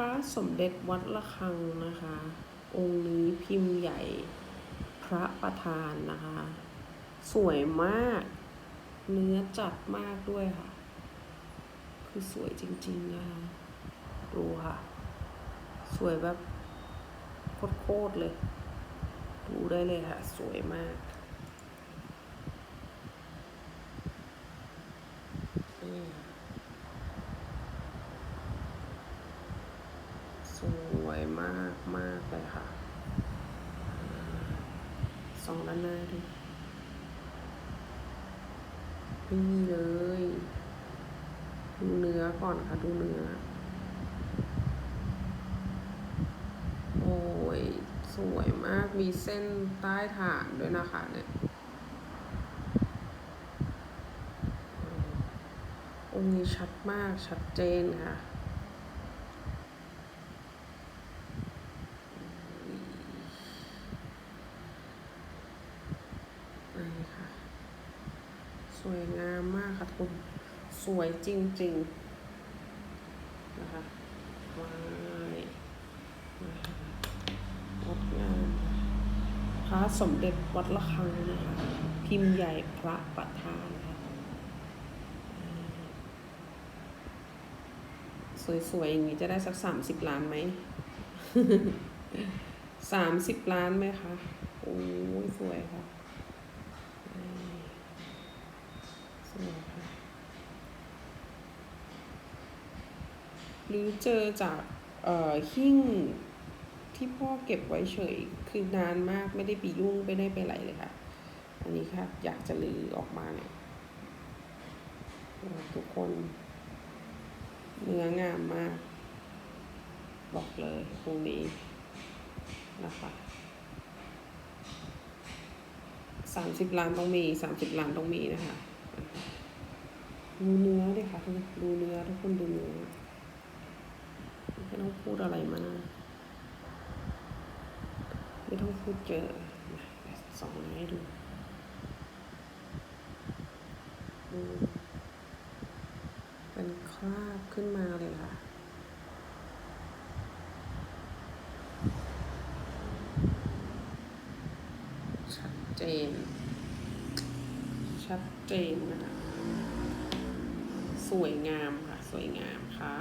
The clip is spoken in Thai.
พระสมเด็จวัดระฆังนะคะ องค์นี้พิมพ์ใหญ่พระประธานนะคะ สวยมาก เนื้อจัดมากด้วยค่ะ คือสวยจริง ๆ นะคะ ดูค่ะ สวยแบบโคตร ๆ เลย ดูได้เลยค่ะ สวยมากนี่ค่ สวยมากมากเลยค่ะสองด้านหน้าดูไม่มีเลย ดูเนื้อก่อนค่ะดูเนื้อ โอ้ย สวยมากมีเส้นใต้ฐานด้วยนะคะเนี่ยอืมองค์นี้ชัดมากชัดเจนค่ะ นี่ค่ะ สวยงามมากค่ะทุกสวยจริง ๆ นะคะว้ายนะคะงดงามพระสมเด็จวัดระฆังนะคะ พิมพ์ใหญ่พระประธานค่ะอ่าสวย ๆ อย่างนี้จะได้สักสามสิบล้านไหมสามสิบล้านไหมคะ โอ้ยสวยค่ะ สวยค่ะ หรือเจอจากเอ่อหิ้งที่พ่อเก็บไว้เฉย คือนานมากไม่ได้ไปยุ่งไม่ได้ไปอะไรเลยค่ะ อันนี้ค่ะอยากจะลือออกมาเนี่ยทุกคนเนื้องามมาก บอกเลยตรงนี้นะคะสามสิบล้านต้องมีสามสิบล้านต้องมีนะคะดูเนื้อดิค่ะทุกคนดูเนื้อทุกคนดูเนื้อ ไม่ต้องพูดอะไรมากไม่ต้องพูดเยอะนะสองให้ดูเป็นคราบขึ้นมาเลยค่ะชัดเจน ชัดเจนนะคะสวยงามค่ะ สวยงามค่ะ